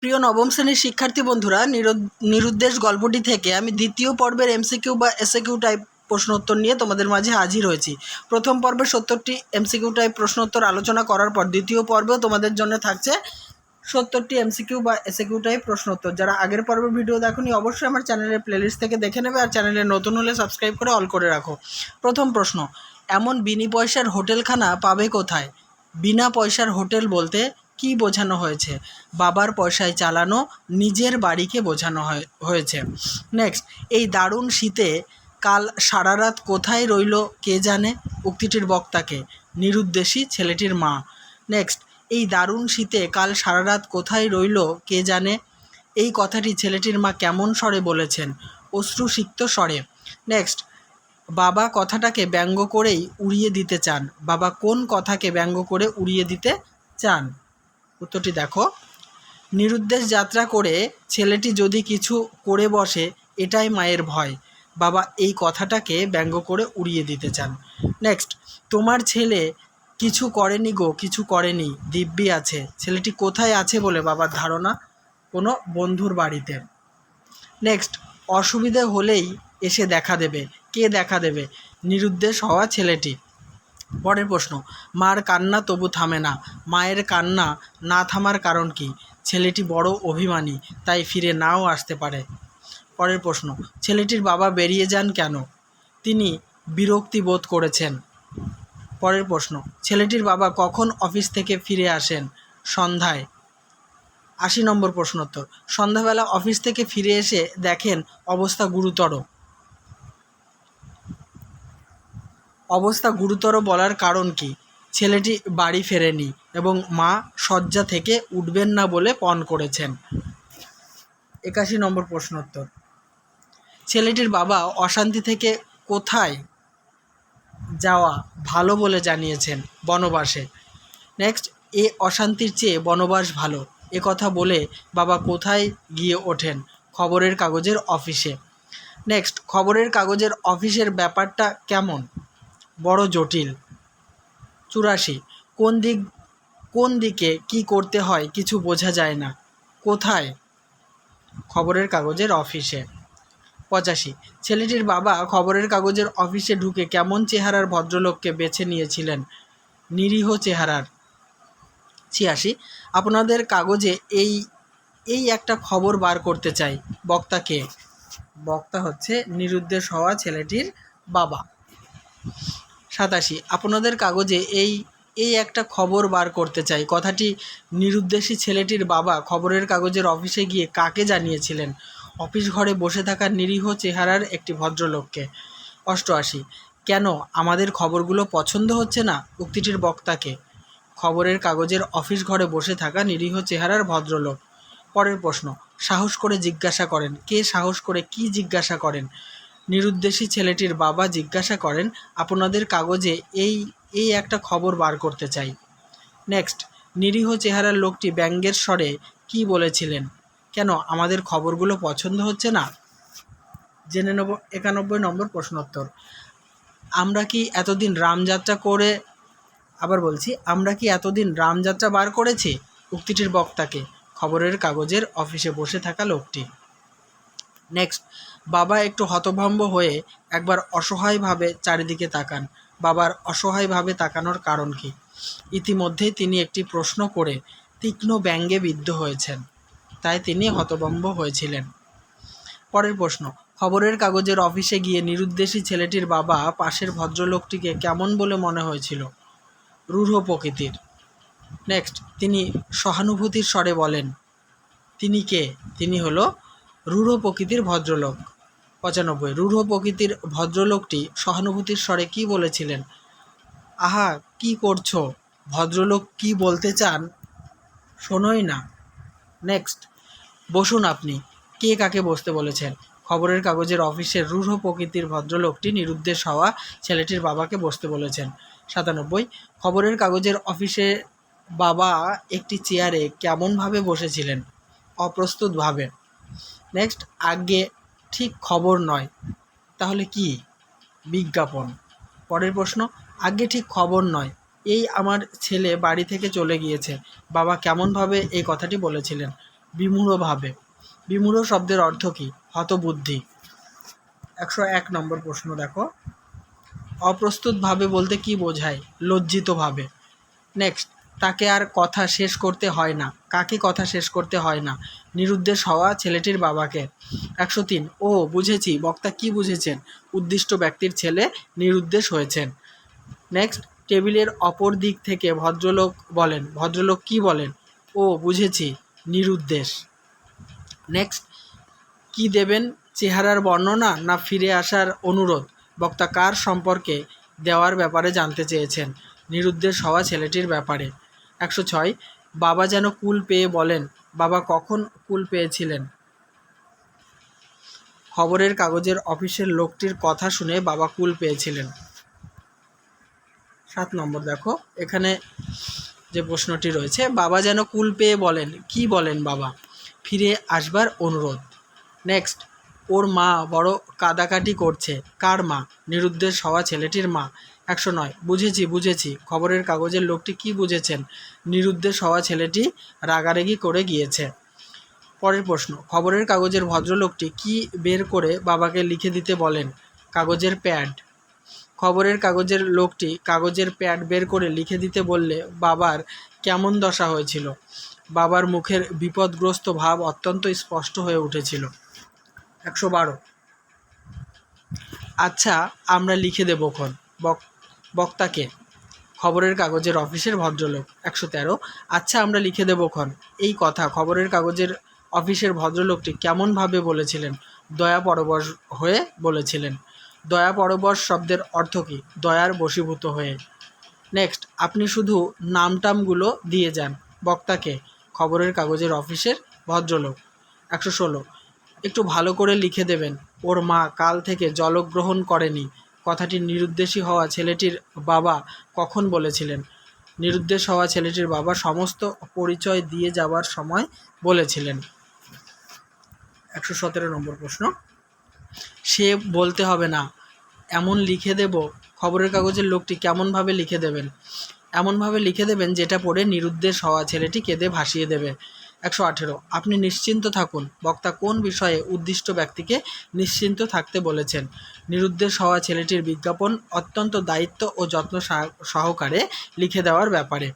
প্রিয় নবম শ্রেণির শিক্ষার্থী বন্ধুরা, নিরুদ- নিরুদ্দেশ গল্পটি থেকে আমি দ্বিতীয় পর্বের এমসিকিউ বা এসএকিউ টাইপ প্রশ্নোত্তর নিয়ে তোমাদের মাঝে হাজির হয়েছি। প্রথম পর্বে সত্তরটি এমসিকিউ টাইপ প্রশ্নোত্তর আলোচনা করার পর দ্বিতীয় পর্বেও তোমাদের জন্য থাকছে সত্তরটি এমসিকিউ বা এসএকিউ টাইপ প্রশ্নোত্তর। যারা আগের পর্বের ভিডিও দেখোনি, অবশ্যই আমার চ্যানেলের প্লেলিস্ট থেকে দেখে নেবে আর চ্যানেলে নতুন হলে সাবস্ক্রাইব করে অল করে রাখো। প্রথম প্রশ্ন, এমন বিনি পয়সার হোটেলখানা পাবে কোথায়? বিনা পয়সার হোটেল বলতে কি বোঝানো হয়েছে? বাবার পয়সায় চালানো, নিজের বাড়িকে বোঝানো হয়- হয়েছে। নেক্সট এই দারুণ শীতে কাল সারা রাত কোথায় রইল কে জানে? উক্তিটির বক্তাকে, নিরুদ্দেশী ছেলেটির মা। নেক্সট এই দারুণ শীতে কাল সারা রাত কোথায় রইল কে জানে? এই কথাটি ছেলেটির মা কেমন স্বরে বলেছেন? অশ্রুসিক্ত স্বরে। নেক্সট বাবা কথাটাকে ব্যঙ্গ করেই উড়িয়ে দিতে চান। বাবা কোন কথাকে ব্যঙ্গ করে উড়িয়ে দিতে চান? উত্তরটি দেখো। নিরুদ্দেশ যাত্রা করে ছেলেটি যদি কিছু করে বসে, এটাই মায়ের ভয়। বাবা এই কথাটাকে ব্যঙ্গ করে উড়িয়ে দিতে চান। নেক্সট তোমার ছেলে কিছু করেনি গো, কিছু করেনি, দিব্যি আছে। ছেলেটি কোথায় আছে বলে বাবার ধারণা? কোনো বন্ধুর বাড়িতে। নেক্সট অসুবিধে হলেই এসে দেখা দেবে। কে দেখা দেবে? নিরুদ্দেশ হওয়া ছেলেটি। পরের প্রশ্ন, মার কান্না তবু থামে না। মায়ের কান্না না থামার কারণ কি? ছেলেটি বড় অভিমানী, তাই ফিরে নাও আসতে পারে। পরের প্রশ্ন, ছেলেটির বাবা বেরিয়ে যান কেন? তিনি বিরক্তি বোধ করেছেন। পরের প্রশ্ন, ছেলেটির বাবা কখন অফিস থেকে ফিরে আসেন? সন্ধ্যায়। আশি নম্বর প্রশ্নোত্তর, সন্ধ্যাবেলা অফিস থেকে ফিরে এসে দেখেন অবস্থা গুরুতর। অবস্থা গুরুতর বলার কারণ কি? ছেলেটি বাড়ি ফেরেনি এবং মা শয্যা থেকে উঠবেন না বলে পণ করেছেন। একাশি নম্বর প্রশ্নোত্তর। ছেলেটির বাবা অশান্তি থেকে কোথায় যাওয়া ভালো বলে জানিয়েছেন বনবাসে। নেক্সট, এ অশান্তির চেয়ে বনবাস ভালো। এ কথা বলে বাবা কোথায় গিয়ে ওঠেন? খবরের কাগজের অফিসে। নেক্সট, খবরের কাগজের অফিসের ব্যাপারটা কেমন? বড় জটিল। চুরাশি, কোন দিক, কোন দিকে কি করতে হয় কিছু বোঝা যায় না। কোথায়? খবরের কাগজের অফিসে। পঁচাশি, ছেলেটির বাবা খবরের কাগজের অফিসে ঢুকে কেমন চেহারার ভদ্রলোককে বেছে নিয়েছিলেন? নিরীহ চেহারার। ছিয়াশি, আপনাদের কাগজে এই এই একটা খবর বার করতে চাই। বক্তাকে বক্তা হচ্ছে নিরুদ্দেশ হওয়া ছেলেটির বাবা। সাতাশি। আপনাদের কাগজে এই এই একটা খবর বার করতে চাই। কথাটি নিরুদ্দেশী ছেলেটির বাবা খবরের কাগজের অফিসে গিয়ে কাকে জানিয়েছিলেন? অফিস ঘরে বসে থাকা নিরীহ চেহারার একটি ভদ্রলোককে। অষ্টআশি, কেন আমাদের খবরগুলো পছন্দ হচ্ছে না উক্তিটির বক্তাকে? খবরের কাগজের অফিস ঘরে বসে থাকা নিরীহ চেহারার ভদ্রলোক। পরের প্রশ্ন, সাহস করে জিজ্ঞাসা করেন। কে সাহস করে কি জিজ্ঞাসা করেন? নিরুদ্দেশী ছেলেটির বাবা জিজ্ঞাসা করেন, আপনাদের কাগজে এই এই একটা খবর বার করতে চাই। নেক্সট, নিরীহ চেহারার লোকটি ব্যঙ্গের স্বরে কি বলেছিলেন? কেন আমাদের খবরগুলো পছন্দ হচ্ছে না? জেনে নেব একানব্বই নম্বর প্রশ্নোত্তর। আমরা কি এতদিন রামযাত্রা করে আবার বলছি, আমরা কি এতদিন রামযাত্রা বার করেছি? উক্তিটির বক্তাকে, খবরের কাগজের অফিসে বসে থাকা লোকটি। নেক্সট বাবা একটু হতভম্ব হয়ে একবার অসহায়ভাবে চারিদিকে তাকান। বাবার অসহায়ভাবে তাকানোর কারণ কি? ইতিমধ্যেই তিনি একটি প্রশ্ন করে তীক্ষ্ণ ব্যঙ্গে বিদ্ধ হয়েছেন। তাই তিনি হতভম্ব হয়েছিলেন। পরের প্রশ্ন, খবরের কাগজের অফিসে গিয়ে নিরুদ্দেশী ছেলেটির বাবা পাশের ভদ্রলোকটিকে কেমন বলে মনে হয়েছিল? রূঢ় প্রকৃতির। নেক্সট তিনি সহানুভূতির স্বরে বলেন, তিনি কে? তিনি হলো রূঢ় প্রকৃতির ভদ্রলোক। পঁচানব্বই। রূঢ় প্রকৃতির ভদ্রলোকটি সহানুভূতির স্বরে কি বলেছিলেন? আহা, কি করছ? ভদ্রলোক কি বলতে চান? শোনোই না। নেক্সট। বসুন আপনি। কে কাকে বসতে বলেছেন? খবরের কাগজের অফিসের রূঢ় প্রকৃতির ভদ্রলোকটি নিরুদ্দেশ হওয়া ছেলেটির বাবাকে বসতে বলেছেন। সাতানব্বই। খবরের কাগজের অফিসে বাবা একটি চেয়ারে কেমনভাবে বসেছিলেন? অপ্রস্তুতভাবে। নেক্সট, আগে ঠিক খবর নয়। তাহলে কি? বিজ্ঞাপন। পরের প্রশ্ন, আগে ঠিক খবর নয়। এই আমার ছেলে বাড়ি থেকে চলে গিয়েছে। বাবা কেমনভাবে এই কথাটি বলেছিলেন? বিমূঢ়ভাবে। বিমূঢ় শব্দের অর্থ কী? হতবুদ্ধি। একশো এক নম্বর প্রশ্ন দেখো। অপ্রস্তুতভাবে বলতে কি বোঝায়? লজ্জিতভাবে। নেক্সট তাকে আর কথা শেষ করতে হয় না। কাকে কথা শেষ করতে হয় না? নিরুদ্দেশ হওয়া ছেলেটির বাবাকে। একশো তিন। ও, বুঝেছি। বক্তা কি বুঝেছেন? উদ্দিষ্ট ব্যক্তির ছেলে নিরুদ্দেশ হয়েছেন। নেক্সট, টেবিলের অপর দিক থেকে ভদ্রলোক বলেন। ভদ্রলোক কি বলেন? ও, বুঝেছি। নিরুদ্দেশ। নেক্সট, কি দেবেন? চেহারার বর্ণনা না ফিরে আসার অনুরোধ? বক্তা কার সম্পর্কে দেওয়ার ব্যাপারে জানতে চেয়েছেন? নিরুদ্দেশ হওয়া ছেলেটির ব্যাপারে। একশো ছয়, বাবা যেন কুল পেয়ে বলেন, বাবা কখন কুল পেয়েছিলেন? খবরের কাগজের অফিসের লোকটির কথা শুনে বাবা কুল পেয়েছিলেন। সাত নম্বর দেখো, এখানে যে প্রশ্নটি রয়েছে, বাবা যেন কুল পেয়ে বলেন, কি বলেন বাবা? ফিরে আসবার অনুরোধ। নেক্সট, ওর মা বড় কাদাকাটি করছে, কার মা? নিরুদ্দেশ হওয়া ছেলেটির মা। একশো নয়। বুঝেছি বুঝেছি। খবরের কাগজের লোকটি কি বুঝেছেন? নিরুদ্দেশ হওয়া ছেলেটি রাগারাগি করে গিয়েছে। পরের প্রশ্ন, খবরের কাগজের ভদ্রলোকটি কি বের করে বাবাকে লিখে দিতে বলেন? কাগজের প্যাড। খবরের কাগজের লোকটি কাগজের প্যাড বের করে লিখে দিতে বললে বাবার কেমন দশা হয়েছিল? বাবার মুখের বিপদগ্রস্ত ভাব অত্যন্ত স্পষ্ট হয়ে উঠেছিল। একশো বারো। আচ্ছা আমরা লিখে দেবো খন বক বক্তাকে। খবরের কাগজের অফিসের ভদ্রলোক, একশো তেরো। আচ্ছা আমরা লিখে দেবো খন এই কথা, খবরের কাগজের অফিসের ভদ্রলোকটি কেমনভাবে বলেছিলেন? দয়া পরবশ হয়ে বলেছিলেন। দয়া পরবশ শব্দের অর্থ কী? দয়ার বশীভূত হয়ে। নেক্সট, আপনি শুধু নামটামগুলো দিয়ে যান বক্তাকে, খবরের কাগজের অফিসের ভদ্রলোক। একশো ষোলো। একটু ভালো করে লিখে দেবেন। ওর মা কাল থেকে জলগ্রহণ করেনি। কথাটি নিরুদ্দেশী হওয়া ছেলেটির বাবা কখন বলেছিলেন? নিরুদ্দেশ হওয়া ছেলেটির বাবা সমস্ত পরিচয় দিয়ে যাবার সময় বলেছিলেন। একশো সতেরো নম্বর প্রশ্ন। সে বলতে হবে না, এমন লিখে দেব, খবরের কাগজের লোকটি কেমনভাবে লিখে দেবেন? এমনভাবে লিখে দেবেন যেটা পড়ে নিরুদ্দেশ হওয়া ছেলেটি কেঁদে ভাসিয়ে দেবে। একশো আঠেরো। আপনি নিশ্চিন্ত থাকুন, বক্তা কোন বিষয়ে উদ্দিষ্ট ব্যক্তিকে নিশ্চিন্ত থাকতে বলেছেন। নিরুদ্দেশ হওয়া ছেলেটির বিজ্ঞাপন অত্যন্ত দায়িত্ব ও যত্ন সহ- সহকারে লিখে দেওয়ার ব্যাপারে।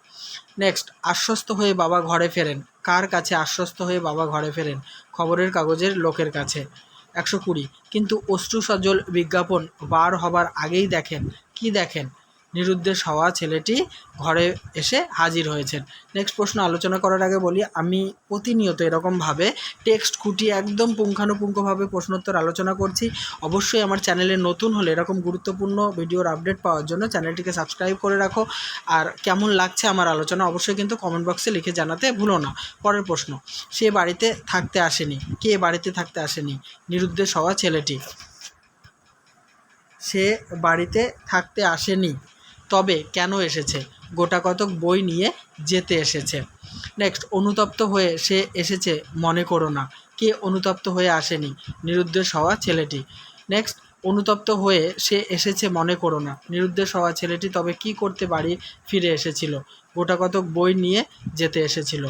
নেক্সট, আশ্বস্ত হয়ে বাবা ঘরে ফেরেন। কার কাছে আশ্বস্ত হয়ে বাবা ঘরে ফেরেন? খবরের কাগজের লোকের কাছে। একশো কুড়ি। কিন্তু অশ্রু সজল বিজ্ঞাপন বার হবার আগেই দেখেন। কি দেখেন? নিরুদ্দেশ হওয়া ছেলেটি ঘরে এসে হাজির হয়েছেন। নেক্সট প্রশ্ন আলোচনা করার আগে বলি, আমি প্রতিনিয়ত এরকমভাবে টেক্সট খুঁটিয়ে একদম পুঙ্খানুপুঙ্খভাবে প্রশ্নোত্তর আলোচনা করছি। অবশ্যই আমার চ্যানেলে নতুন হলে এরকম গুরুত্বপূর্ণ ভিডিওর আপডেট পাওয়ার জন্য চ্যানেলটিকে সাবস্ক্রাইব করে রাখো। আর কেমন লাগছে আমার আলোচনা অবশ্যই কিন্তু কমেন্ট বক্সে লিখে জানাতে ভুলো না। পরের প্রশ্ন, সে বাড়িতে থাকতে আসেনি। কে বাড়িতে থাকতে আসেনি? নিরুদ্দেশ হওয়া ছেলেটি। সে বাড়িতে থাকতে আসেনি। তবে কেন এসেছে? গোটা কতক বই নিয়ে যেতে এসেছে। নেক্সট, অনুতপ্ত হয়ে সে এসেছে মনে করো না। কে অনুতপ্ত হয়ে আসেনি? নিরুদ্দেশ হওয়া ছেলেটি। নেক্সট, অনুতপ্ত হয়ে সে এসেছে মনে করো না। নিরুদ্দেশ হওয়া ছেলেটি তবে কি করতে বাড়ি ফিরে এসেছিল? গোটা কতক বই নিয়ে যেতে এসেছিল।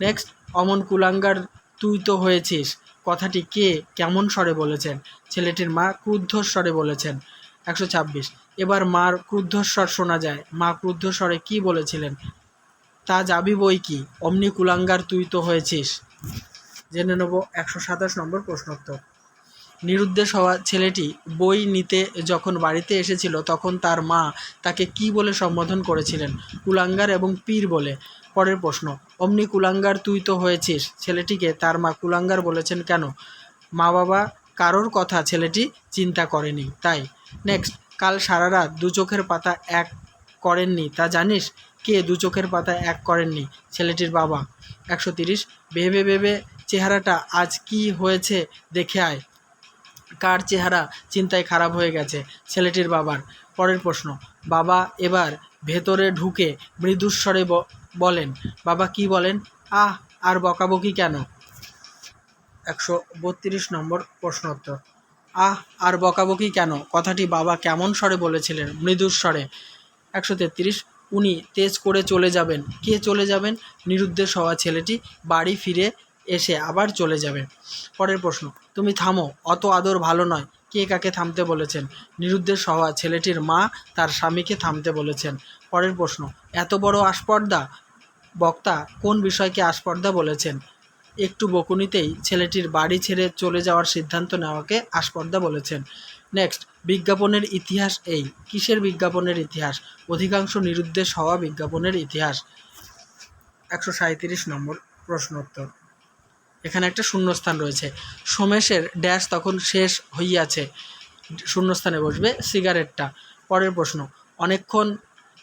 নেক্সট, অমন কুলাঙ্গার তুই তো হয়েছিস। কথাটি কে কেমন স্বরে বলেছেন? ছেলেটির মা ক্রুদ্ধ স্বরে বলেছেন। একশো ছাব্বিশ। এবার মার ক্রুদ্ধস্বর শোনা যায়। মা ক্রুদ্ধস্বরে কি বলেছিলেন? তা যাবি বই কি? অমনি কুলাঙ্গার তুই তো হয়েছিস। জেনে নেব একশো সাতাশ নম্বর প্রশ্নোত্তর। নিরুদ্দেশ হওয়া ছেলেটি বই নিতে যখন বাড়িতে এসেছিল, তখন তার মা তাকে কি বলে সম্বোধন করেছিলেন? কুলাঙ্গার এবং পীর বলে। পরের প্রশ্ন, অমনি কুলাঙ্গার তুই তো হয়েছিস। ছেলেটিকে তার মা কুলাঙ্গার বলেছেন কেন? মা বাবা কারোর কথা ছেলেটি চিন্তা করেনি। তাই নেক্সট কাল সারা রাত দু চোখের পাতা এক করেননি। তা জানিস? কে দু চোখের পাতা এক করেননি? ছেলেটির বাবা। একশো তিরিশ। ভেবে ভেবে চেহারাটা আজ কি হয়েছে দেখে আয়। কার চেহারা চিন্তায় খারাপ হয়ে গেছে? ছেলেটির বাবার। পরের প্রশ্ন, বাবা এবার ভেতরে ঢুকে মৃদুস্বরে বলেন, বাবা কি বলেন? আহ, আর বকাবকি কেন? একশো বত্রিশ নম্বর প্রশ্নোত্তর। আহ, আর বকাবকি কেন? কথাটি বাবা কেমন স্বরে বলেছিলেন? মৃদুর স্বরে। একশো তেত্রিশ, উনি তেজ করে চলে যাবেন। কে চলে যাবেন? নিরুদ্দেশ হওয়া ছেলেটি বাড়ি ফিরে এসে আবার চলে যাবে পরের প্রশ্ন, তুমি থামো, অত আদর ভালো নয়। কে কাকে থামতে বলেছেন? নিরুদ্দেশ হওয়া ছেলেটির মা তার স্বামীকে থামতে বলেছেন। পরের প্রশ্ন, এত বড় আস্পর্ধা? বক্তা কোন বিষয়কে আস্পর্ধা বলেছেন? একটু বকুনিতেই ছেলেটির বাড়ি ছেড়ে চলে যাওয়ার সিদ্ধান্ত নেওয়াকে আস্পর্ধা বলেছেন। নেক্সট, বিজ্ঞাপনের ইতিহাস এই। কিসের বিজ্ঞাপনের ইতিহাস? অধিকাংশ নিরুদ্দেশ হওয়া বিজ্ঞাপনের ইতিহাস। একশো সাঁইত্রিশ নম্বর প্রশ্নোত্তর। এখানে একটা শূন্যস্থান রয়েছে। সোমেশের ড্যাশ তখন শেষ হইয়াছে। শূন্যস্থানে বসবে সিগারেটটা। পরের প্রশ্ন, অনেকক্ষণ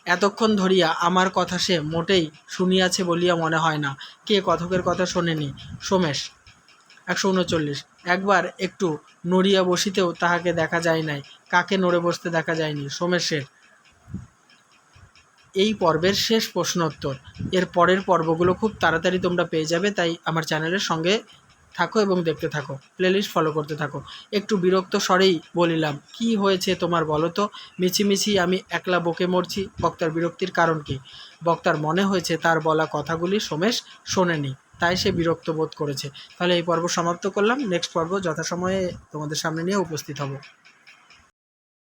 এতক্ষণ ধরিয়া আমার কথা সে মোটেই শুনিয়াছে বলিয়া মনে হয় না। কে কথকের কথা শোনেনি? সোমেশ। একশো উনচল্লিশ। একবার একটু নড়িয়া বসিতেও তাহাকে দেখা যায় নাই। কাকে নড়ে বসতে দেখা যায়নি? সোমেশের। এই পর্বের শেষ প্রশ্নোত্তর। এর পরের পর্বগুলো খুব তাড়াতাড়ি তোমরা পেয়ে যাবে, তাই আমার চ্যানেলের সঙ্গে থাকো এবং দেখতে থাকো প্লেলিস্ট ফলো করতে থাকো। একটু বিরক্ত স্বরেই বলিলাম, কি হয়েছে তোমার বলো তো? মিছিমিছি আমি একলা বকে মরছি, বক্তার বিরক্তির কারণ কি? বক্তার মনে হয়েছে তার বলা কথাগুলি সোমেশ শোনেনি, তাই সে বিরক্ত বোধ করেছে। তাহলে এই পর্ব সমাপ্ত করলাম নেক্সট পর্ব যথাসময়ে তোমাদের সামনে নিয়ে উপস্থিত হব।